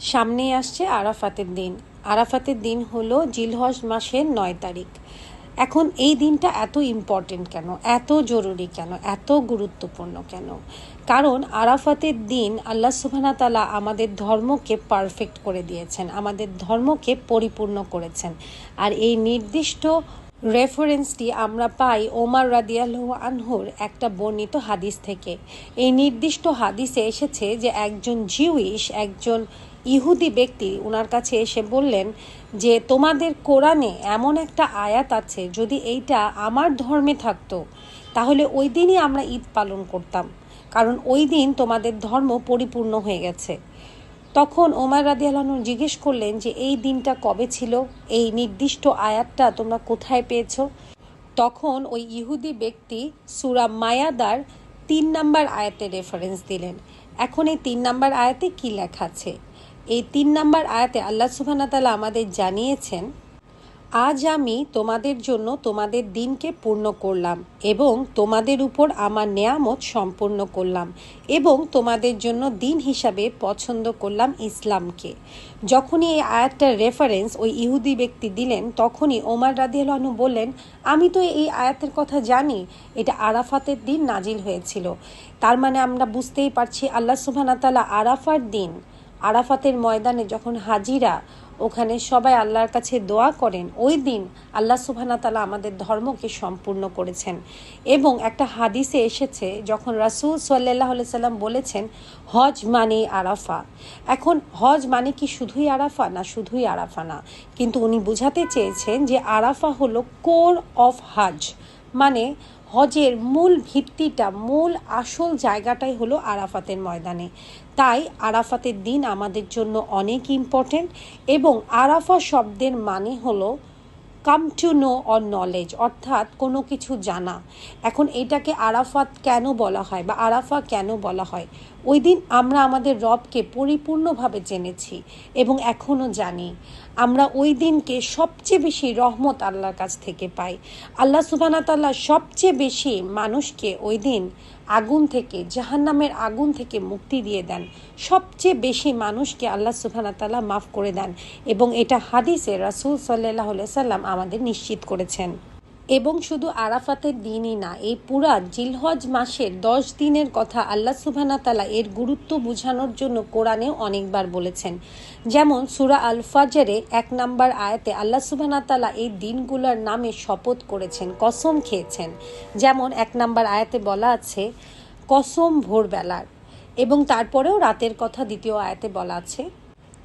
সামনে আসছে আরাফাতের দিন। আরাফাতের দিন হলো জিলহজ মাসের নয় তারিখ। এখন এই দিনটা এত ইম্পর্টেন্ট কেন? এত জরুরি কেন? এত গুরুত্বপূর্ণ কেন? কারণ আরাফাতের দিন আল্লাহ সুবহানা তালা আমাদের ধর্মকে পারফেক্ট করে দিয়েছেন, আমাদের ধর্মকে পরিপূর্ণ করেছেন। আর এই নির্দিষ্ট রেফারেন্সটি আমরা পাই ওমার রাদিয়াল্লাহু আনহুর একটা বর্ণিত হাদিস থেকে। এই নির্দিষ্ট হাদিসে এসেছে যে একজন জিউইশ একজন ইহুদি ব্যক্তি ওনার কাছে এসে বললেন যে, তোমাদের কোরআনে এমন একটা আয়াত আছে, যদি এইটা আমার ধর্মে থাকতো, তাহলে ওই দিনই আমরা ঈদ পালন করতাম, কারণ ওই দিন তোমাদের ধর্ম পরিপূর্ণ হয়ে গেছে। তখন ওমার রাদি আলহন জিজ্ঞেস করলেন যে, এই দিনটা কবে ছিল? এই নির্দিষ্ট আয়াতটা তোমরা কোথায় পেয়েছ? তখন ওই ইহুদি ব্যক্তি সুরা মায়াদার তিন নাম্বার আয়াতে রেফারেন্স দিলেন। এখন এই তিন নাম্বার আয়াতে কি লেখা আছে? এই তিন নাম্বার আয়াতে আল্লাহ তাআলা আমাদের জানিয়েছেন, আজ আমি তোমাদের জন্য তোমাদের দিনকে পূর্ণ করলাম এবং তোমাদের উপর আমার নেয়ামত সম্পূর্ণ করলাম এবং তোমাদের জন্য দিন হিসাবে পছন্দ করলাম ইসলামকে। যখনই এই আয়াতটার রেফারেন্স ওই ইহুদি ব্যক্তি দিলেন, তখনই ওমর রাদিয়াল্লাহু বললেন, আমি তো এই আয়াতের কথা জানি, এটা আরাফাতের দিন নাজিল হয়েছিল। তার মানে আমরা বুঝতেই পারছি আল্লাহ সুবহানাহু তাআলা আরাফার দিন আরাফাতের ময়দানে যখন হাজিরা, ওখানে সবাই আল্লাহর কাছে দোয়া করেন, ওই দিন আল্লাহ সুবহানা তালা আমাদের ধর্মকে সম্পূর্ণ করেছেন। এবং একটা হাদিসে এসেছে, যখন রাসুল সাল্লাহ সাল্লাম বলেছেন, হজ মানে আরাফা। এখন হজ মানে কি শুধুই আরাফা না শুধুই আরাফা না? কিন্তু উনি বোঝাতে চেয়েছেন যে আরাফা হলো কোর অফ হাজ। মানে হজের মূল ভিত্তিটা, মূল আসল জায়গাটাই হলো আরাফাতের ময়দানে। তাই আরাফাতের দিন আমাদের জন্য অনেক ইম্পর্টেন্ট এবং আরাফা শব্দের মানে হলো come to know or knowledge অর্থাৎ কোনো কিছু জানা। এখন এটাকে আরাফাত কেন বলা হয় বা আরাফা কেন বলা হয়? ওই দিন আমরা আমাদের রবকে পরিপূর্ণভাবে জেনেছি এবং এখনও জানি। আমরা ওই দিনকে সবচেয়ে বেশি রহমত আল্লাহর কাছ থেকে পাই। আল্লাহ সুবানা তাল্লাহ সবচেয়ে বেশি মানুষকে ওই দিন আগুন থেকে, জাহান্নামের আগুন থেকে মুক্তি দিয়ে দেন। সবচেয়ে বেশি মানুষকে আল্লাহ সুবহানা তাআলা মাফ করে দেন এবং এটা হাদিসে রাসূল সাল্লাহ সাল্লাম আমাদের নিশ্চিত করেছেন। এবং শুধু আরাফাতের দিনই না, এই পুরা জিলহজ মাসের দশ দিনের কথা আল্লাহ সুবহানা তালা এর গুরুত্ব বোঝানোর জন্য কোরআনে অনেকবার বলেছেন। যেমন সুরা আল ফাজারে এক নাম্বার আয়াতে আল্লাহ সুবহানা তালা এই দিনগুলোর নামে শপথ করেছেন, কসম খেয়েছেন। যেমন এক নাম্বার আয়াতে বলা আছে, কসম ভোরবেলার এবং তারপরেও রাতের কথা দ্বিতীয় আয়াতে বলা আছে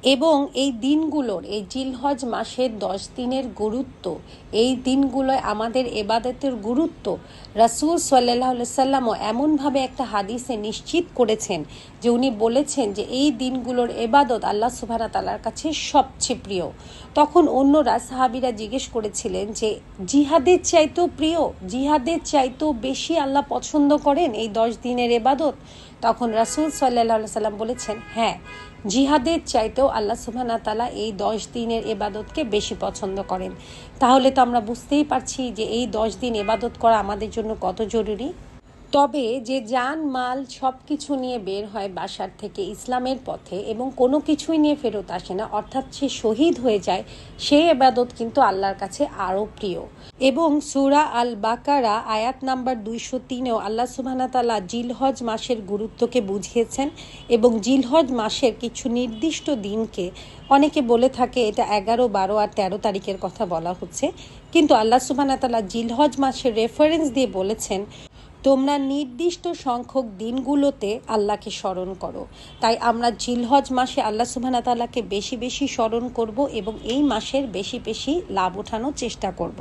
এবং এই দিনগুলোর, এই জিলহজ মাসের দশ দিনের গুরুত্ব, এই দিনগুলোয় আমাদের এবাদতের গুরুত্ব, রাসুল সাল্লাহ সাল্লামও এমনভাবে একটা হাদিসে নিশ্চিত করেছেন যে উনি বলেছেন যে এই দিনগুলোর এবাদত আল্লাহ সুবাহা তালার কাছে সবচেয়ে প্রিয়। তখন অন্যরা সাহাবিরা জিজ্ঞেস করেছিলেন যে, জিহাদের চাইতেও প্রিয়? জিহাদের চাইতেও বেশি আল্লাহ পছন্দ করেন এই দশ দিনের এবাদত? তখন রাসুল সাল্লাহ সাল্লাম বলেছেন হ্যাঁ জিহাদের চাইতেও আল্লাহ সুবহানা তালা এই দশ দিনের এবাদতকে বেশি পছন্দ করেন। তাহলে তো আমরা বুঝতেই পারছি যে এই দশ দিন এবাদত করা আমাদের জন্য কত জরুরি। তবে যে যান, মাল সব কিছু নিয়ে বের হয় বাসার থেকে ইসলামের পথে এবং কোনো কিছুই নিয়ে ফেরত আসে না, অর্থাৎ সে শহীদ হয়ে যায় সেই এবাদত কিন্তু আল্লাহর কাছে আরও প্রিয়। এবং সুরা আল বাকারা আয়াত নাম্বার দুইশো তিনেও আল্লাহ সুবহানা তালা জিলহজ মাসের গুরুত্বকে বুঝিয়েছেন এবং জিলহজ মাসের কিছু নির্দিষ্ট দিনকে অনেকে বলে থাকে এটা এগারো, বারো আর তেরো তারিখের কথা বলা হচ্ছে। কিন্তু আল্লাহ সুবহানা তালা জিলহজ মাসের রেফারেন্স দিয়ে বলেছেন তোমরা নির্দিষ্ট সংখ্যক দিনগুলোতে আল্লাহকে স্মরণ করো তাই আমরা জিলহজ মাসে আল্লাহ সুবহানা তাল্লাহকে বেশি বেশি স্মরণ করব এবং এই মাসের বেশি বেশি লাভ ওঠানোর চেষ্টা করব।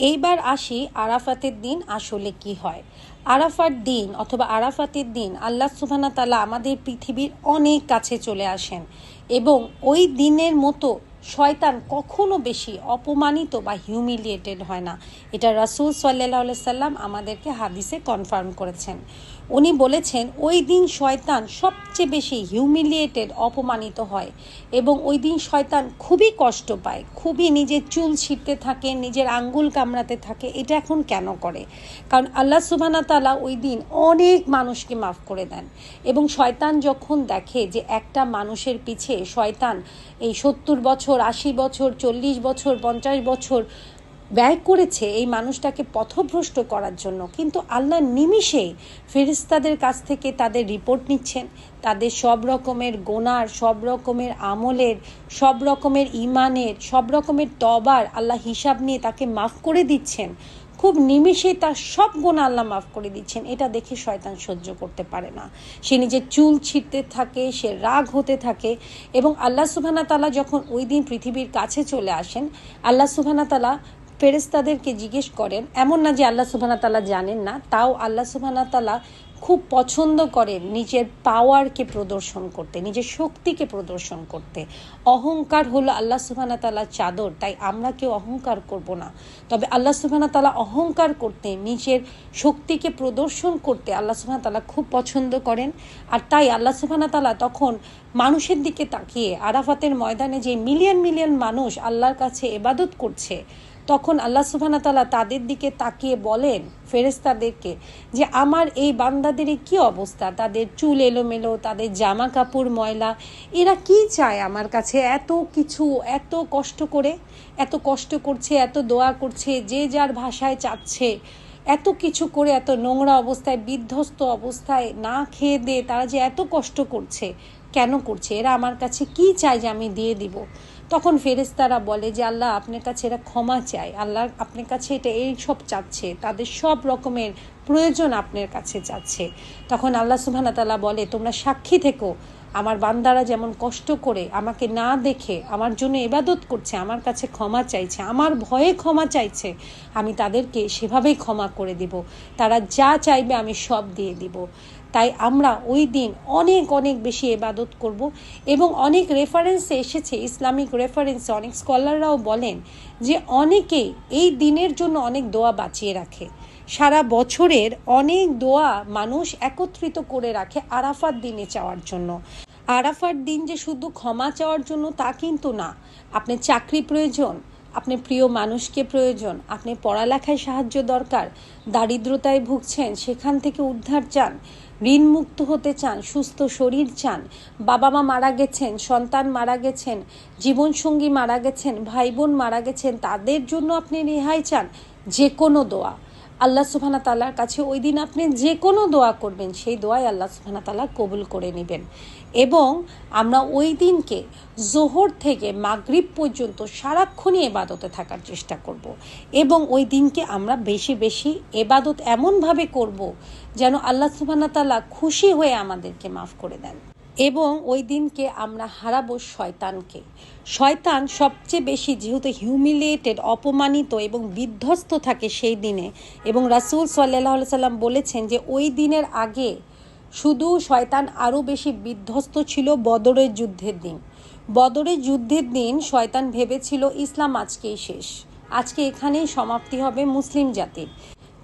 এইবার আসি আরাফাতের দিন আসলে কি হয় আরাফার দিন অথবা আরাফাতের দিন আল্লাহ সুবহানা তাল্লাহ আমাদের পৃথিবীর অনেক কাছে চলে আসেন এবং ওই দিনের মতো শয়তান কখনো বেশি অপমানিত বা হিউমিলিয়েটেড হয় না। এটা রাসুল সাল্লাহ সাল্লাম আমাদেরকে হাদিসে কনফার্ম করেছেন। উনি বলেছেন, ওই দিন শয়তান সবচেয়ে বেশি হিউমিলিয়েটেড অপমানিত হয় এবং ওই দিন শয়তান খুবই কষ্ট পায়, খুবই নিজের চুল ছিঁড়তে থাকে, নিজের আঙ্গুল কামড়াতে থাকে, এটা এখন কেন করে? কারণ আল্লাহ সুবানা তালা ওই দিন অনেক মানুষকে মাফ করে দেন এবং শয়তান যখন দেখে যে একটা মানুষের পিছে শয়তান এই সত্তর বছর আশি বছর, চল্লিশ বছর, পঞ্চাশ বছর ব্যয় করেছে এই মানুষটাকে পথভ্রষ্ট করার জন্য। কিন্তু আল্লাহ নিমিষেই ফেরিস্তাদের কাছ থেকে তাদের রিপোর্ট নিচ্ছেন। তাদের সব রকমের গোনার, সব রকমের আমলের, সব রকমের ইমানের সব রকমের তবার আল্লাহ হিসাব নিয়ে তাকে মাফ করে দিচ্ছেন। খুব নিমেষেই তার সব গুণ আল্লাহ মাফ করে দিচ্ছেন। এটা দেখে শয়তান সহ্য করতে পারে না। সে নিজের চুল ছিঁড়তে থাকে, সে রাগ হতে থাকে এবং আল্লাহ সুবহানা তালা যখন ওই দিন পৃথিবীর কাছে চলে আসেন, আল্লাহ সুবহানা তালা ফেরেস্তাদেরকে জিজ্ঞেস করেন, এমন না যে আল্লাহ সুবহানা তালা জানেন না? তাও আল্লাহ সুবহানা তালা খুব পছন্দ করেন নিজের পাওয়ারকে প্রদর্শন করতে, নিজের শক্তিকে প্রদর্শন করতে। অহংকার হলো আল্লাহ সুবহানা তালা চাদর, তাই আমরা কেউ অহংকার করব না। তবে আল্লাহ সুবহানা তালা অহংকার করতে, নিজের শক্তিকে প্রদর্শন করতে আল্লাহ সুবহানা তালা খুব পছন্দ করেন। আর তাই আল্লাহ সুবহানা তালা তখন মানুষের দিকে তাকিয়ে আরাফাতের ময়দানে যে মিলিয়ন মিলিয়ন মানুষ আল্লাহর কাছে এবাদত করছে তখন আল্লাহ সুবহানা তালা তাদের দিকে তাকিয়ে বলেন ফেরেস্তাদেরকে যে, আমার এই বান্দাদের কি অবস্থা? তাদের চুল এলোমেলো, তাদের জামা কাপড় ময়লা, এরা কি চায় আমার কাছে? এত কিছু, এত কষ্ট করে, এত কষ্ট করছে, এত দোয়া করছে, যে যার ভাষায় চাচ্ছে, এত কিছু করে এত নোংরা অবস্থায়, বিধ্বস্ত অবস্থায় না খেয়ে দিয়ে তারা যে এত কষ্ট করছে, কেন করছে? এরা আমার কাছে কি চায় যে আমি দিয়ে দিব? তখন ফেরেস্তারা বলে যে, আল্লাহ আপনার কাছে এরা ক্ষমা চায়। আল্লাহ আপনার কাছে এটা এই সব চাচ্ছে। তাদের সব রকমের প্রয়োজন আপনার কাছে চাচ্ছে তখন আল্লাহ সুবহানা তালা বলে, তোমরা সাক্ষী থেকো। আমার বান্দারা যেমন কষ্ট করে আমাকে না দেখে আমার জন্য এবাদত করছে, আমার কাছে ক্ষমা চাইছে, আমার ভয়ে ক্ষমা চাইছে, আমি তাদেরকে সেভাবেই ক্ষমা করে দিব। তারা যা চাইবে আমি সব দিয়ে দিব। তাই আমরা ওই দিন অনেক অনেক বেশি এবাদত করব এবং অনেক রেফারেন্সে এসেছে, ইসলামিক রেফারেন্সে অনেক স্কলাররাও বলেন যে অনেকেই এই দিনের জন্য অনেক দোয়া বাঁচিয়ে রাখে। সারা বছরের অনেক দোয়া মানুষ একত্রিত করে রাখে আরাফার দিনে চাওয়ার জন্য। আরাফার দিন যে শুধু ক্ষমা চাওয়ার জন্য তা কিন্তু না। আপনি চাকরি প্রয়োজন, আপনি প্রিয় মানুষকে প্রয়োজন, আপনি পড়ালেখায় সাহায্য দরকার, দারিদ্রতায় ভুগছেন, সেখান থেকে উদ্ধার চান ঋণ মুক্ত হতে চান, সুস্থ শরীর চান বাবা মা মারা গেছেন, সন্তান মারা গেছেন, জীবনসঙ্গী মারা গেছেন ভাই বোন মারা গেছেন, তাদের জন্য আপনি রেহাই চান, যে কোনো দোয়া। আল্লাহ সুবহানা তালার কাছে ওই দিন আপনি যে কোনো দোয়া করবেন, সেই দোয়াই আল্লাহ সুবহানা তালা কবুল করে নেবেন এবং আমরা ওই দিনকে জোহর থেকে মাগরিব পর্যন্ত সারাক্ষণই এবাদতে থাকার চেষ্টা করব। এবং ওই দিনকে আমরা বেশি বেশি এবাদত এমনভাবে করব যেন আল্লাহ সুবহানা তালা খুশি হয়ে আমাদেরকে মাফ করে দেন এবং ওই দিনকে আমরা হারাবো শয়তানকে। শয়তান সবচেয়ে বেশি যেহেতু হিউমিলিয়েটেড অপমানিত এবং বিধ্বস্ত থাকে সেই দিনে এবং রাসুল সাল্লাহ সাল্লাম বলেছেন যে ওই দিনের আগে শুধু শয়তান আরও বেশি বিধ্বস্ত ছিল বদরের যুদ্ধের দিন। বদরের যুদ্ধের দিন শয়তান ভেবেছিল ইসলাম আজকেই শেষ। আজকে এখানেই সমাপ্তি হবে মুসলিম জাতির।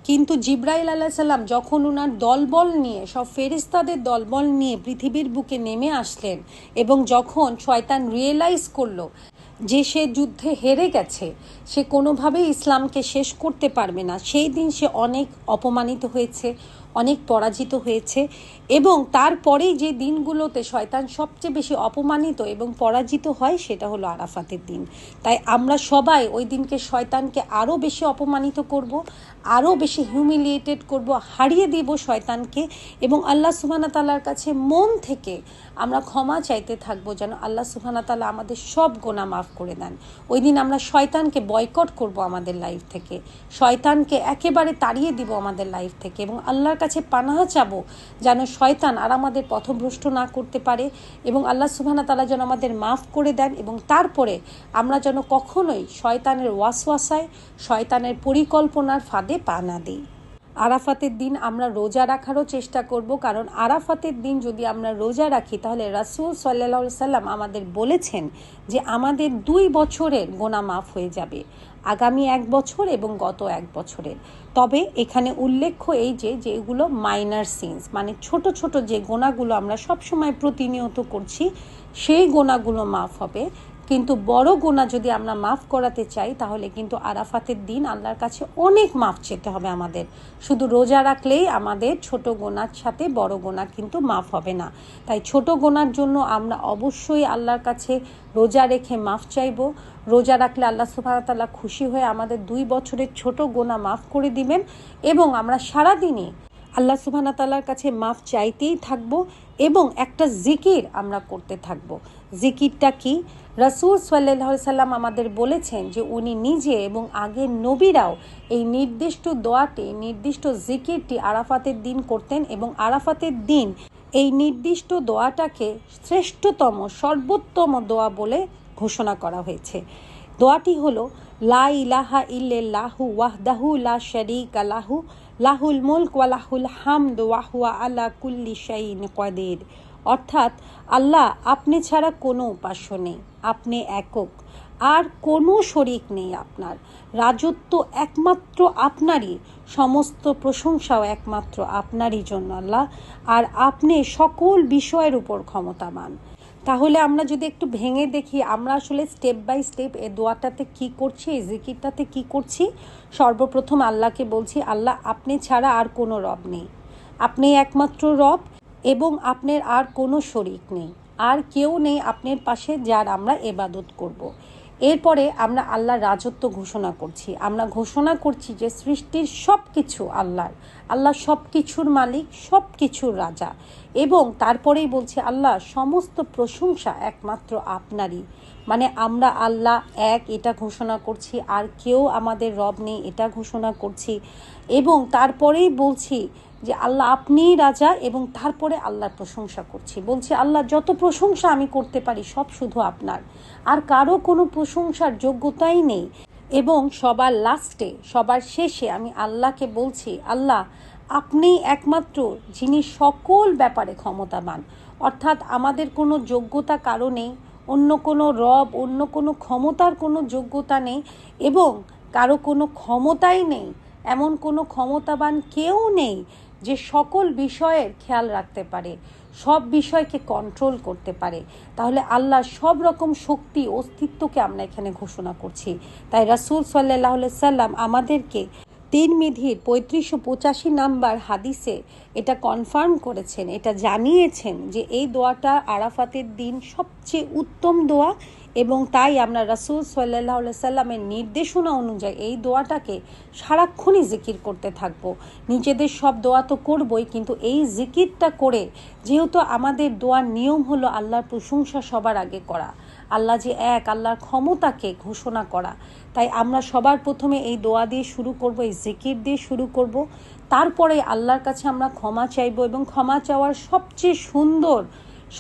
কিন্তু জিব্রাইল আল্লাহ সাল্লাম যখন ওনার দলবল নিয়ে, সব ফেরিস্তাদের দলবল নিয়ে পৃথিবীর বুকে নেমে আসলেন এবং যখন শয়তান রিয়েলাইজ করল যে সে যুদ্ধে হেরে গেছে, সে কোনোভাবেই ইসলামকে শেষ করতে পারবে না। সেই দিন সে অনেক অপমানিত হয়েছে অনেক পরাজিত হয়েছে এবং তারপরেই যে দিনগুলোতে শয়তান সবচেয়ে বেশি অপমানিত এবং পরাজিত হয় সেটা হলো আরাফাতের দিন। তাই আমরা সবাই ওই দিনকে শয়তানকে আরও বেশি অপমানিত করব আরও বেশি হিউমিলিয়েটেড করব, হারিয়ে দিব শয়তানকে এবং আল্লাহ সুবানা তালার কাছে মন থেকে আমরা ক্ষমা চাইতে থাকব যেন আল্লাহ সুহানা তালা আমাদের সব গোনা মাফ করে দেন। ওই দিন আমরা শয়তানকে বয়কট করব আমাদের লাইফ থেকে। শয়তানকে একেবারে তাড়িয়ে দিব আমাদের লাইফ থেকে এবং আল্লাহর কাছে পানাহা চাবো, যেন শয়তান আর আমাদের পথভ্রষ্ট না করতে পারে এবং আল্লাহ সুবানা তালা যেন আমাদের মাফ করে দেন এবং তারপরে আমরা যেন কখনোই শয়তানের ওয়াসওয়াসায়, শয়তানের পরিকল্পনার ফাঁদে পা না দিই। আরাফাতের দিন আমরা রোজা রাখারও চেষ্টা করব, কারণ আরাফাতের দিন যদি আমরা রোজা রাখি, তাহলে রাসুল সাল্লাহ সাল্লাম আমাদের বলেছেন যে আমাদের দুই বছরের গোনা মাফ হয়ে যাবে। আগামী এক বছর এবং গত এক বছরের। তবে এখানে উল্লেখ্য এই যে যেগুলো মাইনার সিনস মানে ছোট ছোট যে গোনাগুলো আমরা সবসময় প্রতিনিয়ত করছি, সেই গোনাগুলো মাফ হবে। কিন্তু বড় গোনা যদি আমরা মাফ করাতে চাই, তাহলে কিন্তু আরাফাতের দিন আল্লাহর কাছে অনেক মাফ চেতে হবে আমাদের। শুধু রোজা রাখলেই আমাদের ছোট গোনার সাথে বড় গোনা কিন্তু মাফ হবে না। তাই ছোট গোনার জন্য আমরা অবশ্যই আল্লাহর কাছে রোজা রেখে মাফ চাইব। রোজা রাখলে আল্লাহ সুবাহতাল্লাহ খুশি হয়ে আমাদের দুই বছরের ছোট গোনা মাফ করে দিবেন এবং আমরা সারাদিনই আল্লাহ সুবহানা তাল্লার কাছে মাফ চাইতেই থাকব এবং একটা জিকির আমরা করতে থাকব। জিকিরটা কি? রাসুল সাল্লাহ সাল্লাম আমাদের বলেছেন যে উনি নিজে এবং আগের নবীরাও এই নির্দিষ্ট দোয়াটি, নির্দিষ্ট জিকিরটি আরাফাতের দিন করতেন এবং আরাফাতের দিন এই নির্দিষ্ট দোয়াটাকে শ্রেষ্ঠতম, সর্বোত্তম দোয়া বলে ঘোষণা করা হয়েছে। দোয়াটি হলো, লা ইলাহা ইল্লাহু ওয়াহদাহু লা শারীকা লাহু, লাহুল মুলক ওয়া লাহুল হামদ ওয়া হুয়া আলা কুল্লি শাইইন কাদির। অর্থাৎ আল্লাহ আপনি ছাড়া কোনো উপাস্য নেই, আপনি একক। আর কোনো শরিক নেই আপনার। রাজত্ব একমাত্র আপনারই, সমস্ত প্রশংসাও একমাত্র আপনারই জন্য আল্লাহ। আর আপনি সকল বিষয়ের উপর ক্ষমতাবান। তাহলে আমরা যদি একটু ভেঙে দেখি, আমরা আসলে স্টেপ বাই স্টেপ এ দোয়াটাতে কি করছি, এই জিকিরটাতে কি করছি? সর্বপ্রথম আল্লাহকে বলছি, আল্লাহ, আপনি ছাড়া আর কোনো রব নেই। আপনি একমাত্র রব এবং আপনার আর কোনো শরিক নেই। আর কেউ নেই আপনার পাশে যার আমরা এবাদত করব। এরপরে আমরা আল্লাহর রাজত্ব ঘোষণা করছি। আমরা ঘোষণা করছি যে সৃষ্টির সব কিছু আল্লাহর। আল্লাহ সব কিছুর মালিক সব কিছুর রাজা। এবং তারপরেই বলছি আল্লাহ, সমস্ত প্রশংসা একমাত্র আপনারই। মানে আমরা আল্লাহ এক, এটা ঘোষণা করছি। আর কেউ আমাদের রব নেই, এটা ঘোষণা করছি। এবং তারপরেই বলছি যে আল্লাহ আপনিই রাজা এবং তারপরে আল্লাহর প্রশংসা করছি। বলছি, আল্লাহ, যত প্রশংসা আমি করতে পারি, সব শুধু আপনার। আর কারও কোনো প্রশংসার যোগ্যতাই নেই। এবং সবার লাস্টে সবার শেষে আমি আল্লাহকে বলছি, আল্লাহ, আপনি একমাত্র যিনি সকল ব্যাপারে ক্ষমতাবান। অর্থাৎ আমাদের কোনো যোগ্যতা কারও নেই, অন্য কোনো রব, অন্য কোনো ক্ষমতার কোনো যোগ্যতা নেই, এবং কারও কোনো ক্ষমতাই নেই। এমন কোনো ক্ষমতাবান কেউ নেই যে সকল বিষয়ের খেয়াল রাখতে পারে, সব বিষয়কে কন্ট্রোল করতে পারে, তাহলে আল্লাহ সব রকম শক্তি, অস্তিত্বকে আমরা এখানে ঘোষণা করছি। তাই রাসুল সাল্লাহ সাল্লাম আমাদেরকে তিন মিধির পঁয়ত্রিশশো পঁচাশি নাম্বার হাদিসে এটা কনফার্ম করেছেন, এটা জানিয়েছেন যে এই দোয়াটা আরাফাতের দিন সবচেয়ে উত্তম দোয়া এবং তাই আমরা রাসুল সাল্লাহ সাল্লামের নির্দেশনা অনুযায়ী এই দোয়াটাকে সারাক্ষণই জিকির করতে থাকব। নিজেদের সব দোয়া তো করবই, কিন্তু এই জিকিরটা করে যেহেতু আমাদের দোয়ার নিয়ম হলো আল্লাহর প্রশংসা সবার আগে করা, আল্লাহ যে এক, আল্লাহর ক্ষমতাকে ঘোষণা করা, তাই আমরা সবার প্রথমে এই দোয়া দিয়ে শুরু করব, এই জিকির দিয়ে শুরু করব। তারপরে আল্লাহর কাছে আমরা ক্ষমা চাইব এবং ক্ষমা চাওয়ার সবচেয়ে সুন্দর,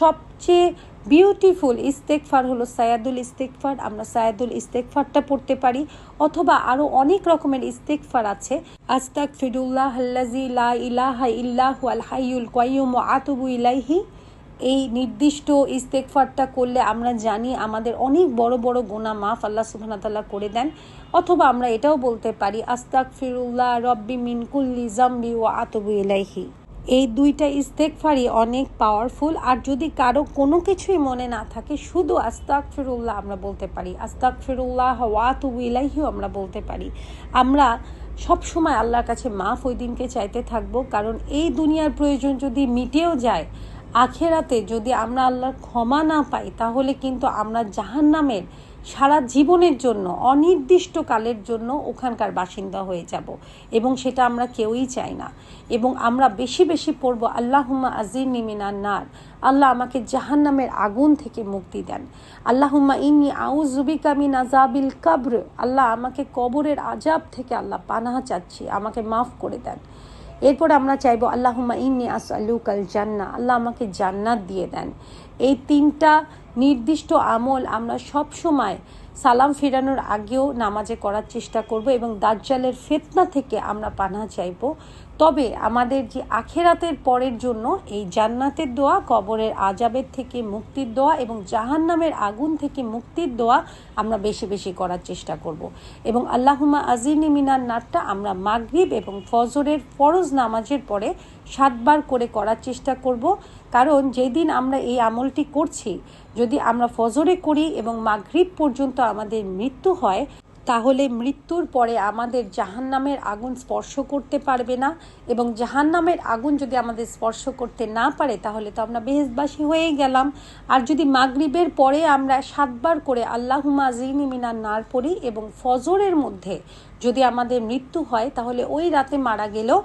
সবচেয়ে বিউটিফুল ইস্তেকফার হলো সায়াদুল ইস্তেকফার। আমরা সায়াদুল ইস্তেকফারটা পড়তে পারি, অথবা আরও অনেক রকমের ইস্তেকফার আছে। আস্তাক ফিরুল্লাহ আল্লাজি লা ইলাহা ইল্লাহু আল হাইয়ুল কয়ুম আতুবু ইলাইহি। এই নির্দিষ্ট ইস্তেকফারটা করলে আমরা জানি আমাদের অনেক বড় বড় গোনা মাফ আল্লাহ সুবাহতাল্লাহ করে দেন। অথবা আমরা এটাও বলতে পারি আস্তাক ফিরুল্লাহ রব্বি মিনকুল্লি জাম্বি ও আতবু ইলাইহি। এই দুইটা ইস্তেকফারই অনেক পাওয়ারফুল আর যদি কারও কোনো কিছুই মনে না থাকে, শুধু আস্তাক ফিরুল্লাহ আমরা বলতে পারি আস্তাক ফিরুল্লাহ ওয়াতুবু ইলাইহিও আমরা বলতে পারি। আমরা সব সময় আল্লাহর কাছে মাফ ওই দিনকে চাইতে থাকব, কারণ এই দুনিয়ার প্রয়োজন যদি মিটেও যায়, আখেরাতে যদি আমরা আল্লাহর ক্ষমা না পাই, তাহলে কিন্তু আমরা জাহান নামের সারা জীবনের জন্য অনির্দিষ্ট কালের জন্য ওখানকার বাসিন্দা হয়ে যাব। এবং সেটা আমরা কেউই চাই না। এবং আমরা বেশি বেশি পড়ব, আল্লাহুম্মা আজির নিমিনার নার। আল্লাহ আমাকে জাহান নামের আগুন থেকে মুক্তি দেন। আল্লাহুম্মা ইন্নি আউজুবিকা মিন আজাবিল কাবর। আল্লাহ আমাকে কবরের আজাব থেকে আল্লাহ পানাহা চাচ্ছি, আমাকে মাফ করে দেন। এরপর আমরা চাইব, আল্লাহুম্মা ইন্নি আসআলুকাল জান্না আল্লাহ আমাকে জান্নাত দিয়ে দেন। এই তিনটা নির্দিষ্ট আমল আমরা সব সময় সালাম ফেরানোর আগেও নামাজে করার চেষ্টা করব এবং দাজ্জালের ফেতনা থেকে আমরা পানা চাইব। তবে আমাদের যে আখেরাতের পরের জন্য এই জান্নাতের দোয়া, কবরের আজাবের থেকে মুক্তির দোয়া এবং জাহান্নামের আগুন থেকে মুক্তির দোয়া আমরা বেশি বেশি করার চেষ্টা করব। এবং আল্লাহুমা আজিনি মিনার নাটটা আমরা মাগরিব এবং ফজরের ফরজ নামাজের পরে সাতবার করে করার চেষ্টা করব। কারণ যেদিন আমরা এই আমলটি করছি, যদি আমরা ফজরে করি এবং মাগরিব পর্যন্ত আমাদের মৃত্যু হয় তাহলে মৃত্যুর পরে আমাদের জাহান্নামের আগুন স্পর্শ করতে পারবে না এবং জাহান্নামের আগুন যদি আমাদের স্পর্শ করতে না পারে, তাহলে তো আমরা বেহেজবাসী হয়েই গেলাম। আর যদি মাগরিবের পরে আমরা সাতবার করে আল্লাহুমা জিনি মিনার নার পড়ি এবং ফজরের মধ্যে যদি আমাদের মৃত্যু হয়, তাহলে ওই রাতে মারা গেলেও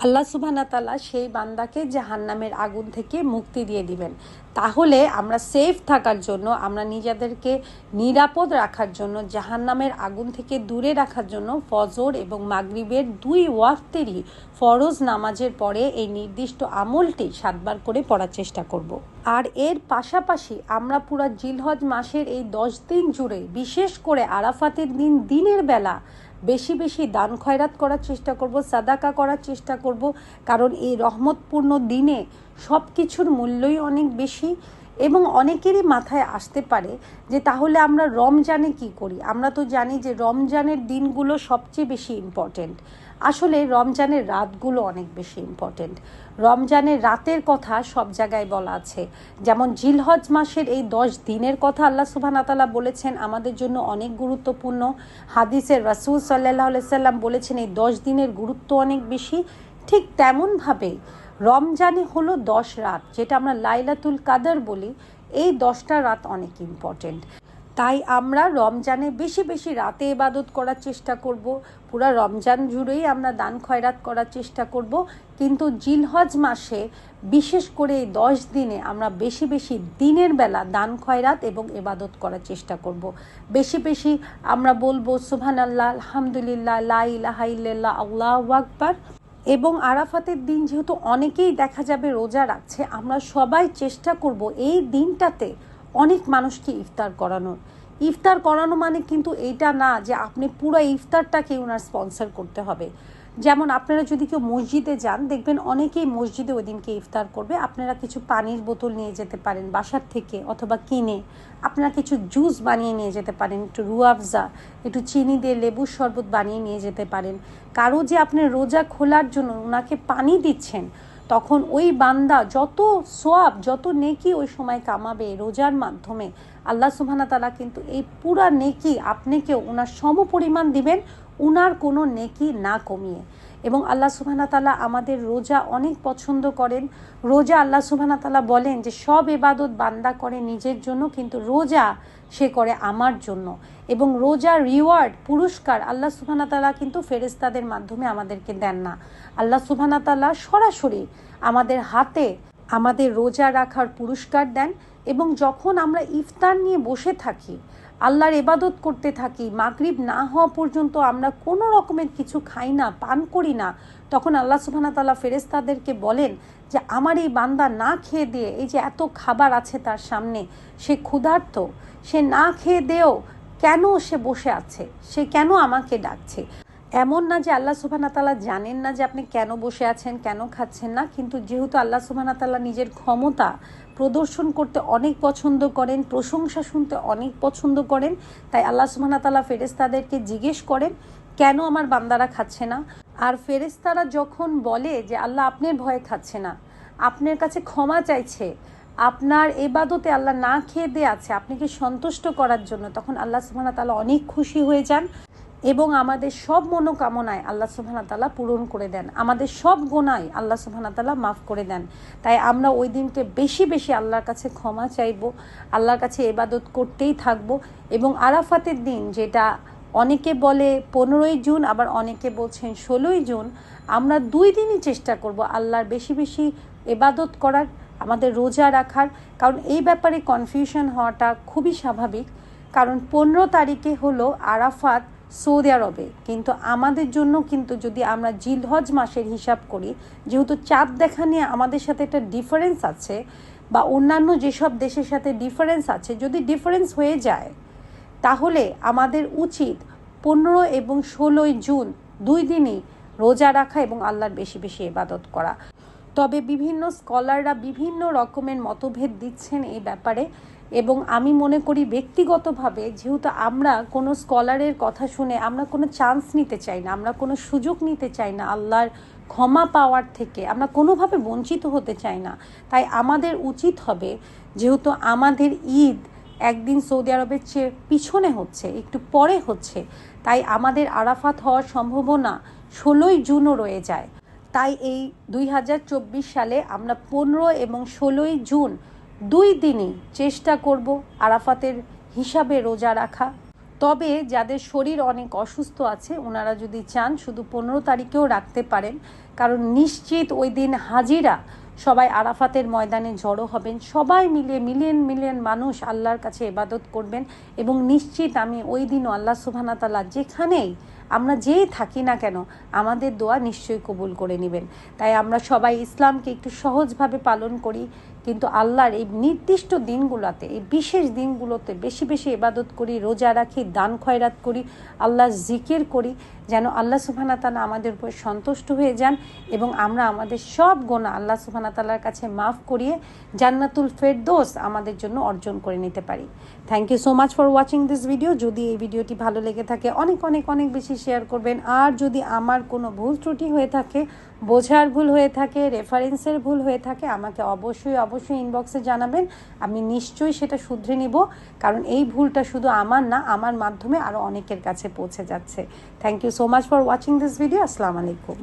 আল্লাহ সুবহানা তাআলা সেই বান্দাকে জাহান্নামের আগুন থেকে মুক্তি দিয়ে দিবেন তাহলে আমরা সেফ থাকার জন্য, আমরা নিজেদেরকে নিরাপদ রাখার জন্য, জাহান্নামের আগুন থেকে দূরে রাখার জন্য ফজর এবং মাগরিবের দুই ওয়াক্তেরই ফরজ নামাজের পরে এই নির্দিষ্ট আমলটি সাতবার করে পড়ার চেষ্টা করব। আর এর পাশাপাশি আমরা পুরা জিলহজ মাসের এই দশ দিন জুড়ে বিশেষ করে আরাফাতের দিন দিনের বেলা বেশি বেশি দান খয়রাত করার চেষ্টা করব, সাদাকা করার চেষ্টা করব, কারণ এই রহমতপূর্ণ দিনে সব কিছুর মূল্যই অনেক বেশি। এবং অনেকেরই মাথায় আসতে পারে যে তাহলে আমরা রমজানে কি করি? আমরা তো জানি যে রমজানের দিনগুলো সবচেয়ে বেশি ইম্পর্টেন্ট আসলে রমজানের রাতগুলো অনেক বেশি ইম্পর্টেন্ট রমজানের রাতের কথা সব জায়গায় বলা আছে। যেমন জিলহজ মাসের এই দশ দিনের কথা আল্লাহ সুবাহতালা বলেছেন, আমাদের জন্য অনেক গুরুত্বপূর্ণ। হাদিসের রাসুল সাল্লাহ সাল্লাম বলেছেন, এই দশ দিনের গুরুত্ব অনেক বেশি। ঠিক তেমনভাবেই রমজানে হলো দশ রাত, যেটা আমরা লাইলাতুল কাদার বলি। এই দশটা রাত অনেক ইম্পর্টেন্ট তাই আমরা রমজানে বেশি বেশি রাতে ইবাদত করার চেষ্টা করব। পুরা রমজান জুড়েই আমরা দান খয়রাত করার চেষ্টা করব। কিন্তু জিলহজ মাসে বিশেষ করে এই দশ দিনে আমরা বেশি বেশি দিনের বেলা দান খয়রাত এবং এবাদত করার চেষ্টা করব। বেশি বেশি আমরা বলব সুবহান আল্লাহ আলহামদুলিল্লাহ, লা ইলাহা ইল্লাল্লাহ, আল্লাহু আকবার। এবং আরাফাতের দিন যেহেতু অনেকেই দেখা যাবে রোজা রাখছে, আমরা সবাই চেষ্টা করব এই দিনটাতে অনেক মানুষকে ইফতার করানোর। ইফতার করানো মানে কিন্তু এইটা না যে আপনি পুরো ইফতারটাকে ওনার স্পন্সর করতে হবে। যেমন আপনারা যদি কেউ মসজিদে যান, দেখবেন অনেকেই মসজিদে ওই দিনকে ইফতার করবে। আপনারা কিছু পানির বোতল নিয়ে যেতে পারেন বাসার থেকে অথবা কিনে। আপনারা কিছু জুস বানিয়ে নিয়ে যেতে পারেন, একটু রুয়াফজা, একটু চিনি দিয়ে লেবুর শরবত বানিয়ে নিয়ে যেতে পারেন। কারও যে আপনার রোজা খোলার জন্য ওনাকে পানি দিচ্ছেন তখন ওই বান্দা যত সোয়াব, যত নেকি ওই সময় কামাবে রোজার মাধ্যমে। আল্লাহ সুবহানা তালা কিন্তু এই পুরা নেকি আপনাকেও ওনার সম পরিমাণ দিবেন, উনার কোনো নেকি না কমিয়ে। এবং আল্লাহ সুবহানা তালা আমাদের রোজা অনেক পছন্দ করেন। রোজা আল্লাহ সুবহানা তালা বলেন যে সব এবাদত বান্দা করে নিজের জন্য, কিন্তু রোজা সে করে আমার জন্য। এবং রোজা, রিওয়ার্ড, পুরস্কার আল্লাহ সুবহানা তালা কিন্তু ফেরেস্তাদের মাধ্যমে আমাদেরকে দেন না। আল্লাহ সুবহানা তালা সরাসরি আমাদের হাতে আমাদের রোজা রাখার পুরস্কার দেন এবং যখন আমরা ইফতার নিয়ে বসে থাকি আল্লাহর এবাদত করতে থাকি, মাগরিব না হওয়া পর্যন্ত আমরা কোনো রকমের কিছু খাই না, পান করি না, তখন আল্লাহ সুবহানা তাল্লাহ ফেরেস্তাদেরকে বলেন যে, আমার এই বান্দা না খেয়ে দিয়ে এই যে এত খাবার আছে তার সামনে, সে ক্ষুধার্ত, সে না খেয়ে দেও কেন সে বসে আছে? সে কেন আমাকে ডাকছে? এমন না যে আল্লাহ সুবহানা তালা জানেন না যে আপনি কেন বসে আছেন, কেন খাচ্ছেন না, কিন্তু যেহেতু আল্লাহ সুবহানা তালা নিজের ক্ষমতা প্রদর্শন করতে অনেক পছন্দ করেন, প্রশংসা শুনতে অনেক পছন্দ করেন। তাই আল্লাহ সুবহানা তালা ফেরেস্তাদেরকে জিজ্ঞেস করেন, কেন আমার বান্দারা খাচ্ছে না? আর ফেরেস্তারা যখন বলে যে, আল্লাহ আপনার ভয়ে খাচ্ছে না, আপনার কাছে ক্ষমা চাইছে, আপনার এবাদতে আল্লাহ না খেয়ে দিয়ে আছে আপনাকে সন্তুষ্ট করার জন্য? তখন আল্লাহ সুবহানা তালা অনেক খুশি হয়ে যান। এবং আমাদের সব মনোকামনায় আল্লাহ সুবহানা তালা পূরণ করে দেন। আমাদের সব গোনায় আল্লাহ সুবহানা তালা মাফ করে দেন। তাই আমরা ওই দিনকে বেশি বেশি আল্লাহর কাছে ক্ষমা চাইব, আল্লাহর কাছে এবাদত করতেই থাকব এবং আরাফাতের দিন যেটা অনেকে বলে পনেরোই জুন, আবার অনেকে বলছেন ষোলোই জুন, আমরা দুই দিনই চেষ্টা করব আল্লাহর বেশি বেশি এবাদত করার, আমাদের রোজা রাখার। কারণ এই ব্যাপারে কনফিউশন হওয়াটা খুবই স্বাভাবিক। কারণ পনেরো তারিখে হলো আরাফাত সৌদি আরবে। কিন্তু আমাদের জন্য কিন্তু যদি আমরা জিলহজ মাসের হিসাব করি, যেহেতু চাঁদ দেখা নিয়ে আমাদের সাথে একটা ডিফারেন্স আছে বা অন্যান্য যেসব দেশের সাথে ডিফারেন্স আছে, যদি ডিফারেন্স হয়ে যায়, তাহলে আমাদের উচিত পনেরো এবং ষোলোই জুন দুই দিনই রোজা রাখা এবং আল্লাহর বেশি বেশি ইবাদত করা। তবে বিভিন্ন স্কলাররা বিভিন্ন রকমের মতভেদ দিচ্ছেন এই ব্যাপারে। এবং আমি মনে করি ব্যক্তিগতভাবে, যেহেতু আমরা কোনো স্কলারের কথা শুনে আমরা কোনো চান্স নিতে চাই না, আমরা কোনো সুযোগ নিতে চাই না আল্লাহর ক্ষমা পাওয়ার থেকে, আমরা কোনোভাবে বঞ্চিত হতে চাই না। তাই আমাদের উচিত হবে, যেহেতু আমাদের ঈদ একদিন সৌদি আরবের চেয়ে পিছনে হচ্ছে, একটু পরে হচ্ছে, তাই আমাদের আরাফাত হওয়ার সম্ভাবনা ষোলোই জুনও রয়ে যায়। তাই এই দুই হাজার চব্বিশ সালে আমরা পনেরো এবং ষোলোই জুন দুই দিনই চেষ্টা করব আরাফাতের হিসাবে রোজা রাখা। তবে যাদের শরীর অনেক অসুস্থ আছে, ওনারা যদি চান শুধু পনেরো তারিখেও রাখতে পারেন। কারণ নিশ্চিত ওই দিন হাজিরা সবাই আরাফাতের ময়দানে জড়ো হবেন। সবাই মিলে, মিলিয়ন মিলিয়ন মানুষ আল্লাহর কাছে এবাদত করবেন এবং নিশ্চিত আমি ওই দিনও আল্লাহ সুবহানা তাআলা যেখানেই আমরা যেই থাকি না কেন, আমাদের দোয়া নিশ্চয়ই কবুল করে নেবেন। তাই আমরা সবাই ইসলামকে একটু সহজভাবে পালন করি। কিন্তু আল্লাহর এই নির্দিষ্ট দিনগুলোতে, এই বিশেষ দিনগুলোতে বেশি বেশি এবাদত করি, রোজা রাখি, দান খয়রাত করি আল্লাহ জিকির করি, যেন আল্লাহ সুবহানা তাআলা আমাদের উপর সন্তুষ্ট হয়ে যান এবং আমরা আমাদের সব গোনা আল্লাহ সুবহানা তাআলার কাছে মাফ করিয়ে জান্নাতুল ফেরদোস আমাদের জন্য অর্জন করে নিতে পারি। Thank you so much for watching this video যদি এই ভিডিওটি ভালো লেগে থাকে, অনেক অনেক অনেক বেশি শেয়ার করবেন। আর যদি আমার কোনো ভুল ত্রুটি হয়ে থাকে বোঝার ভুল হয়ে থাকে রেফারেন্সের ভুল হয়ে থাকে, আমাকে অবশ্যই অবশ্যই ইনবক্সে জানাবেন। আমি নিশ্চয়ই সেটা শুধরে নিব, কারণ এই ভুলটা শুধু আমার না, আমার মাধ্যমে আরও অনেকের কাছে পৌঁছে যাচ্ছে। Thank you so much for watching this video আসসালামু আলাইকুম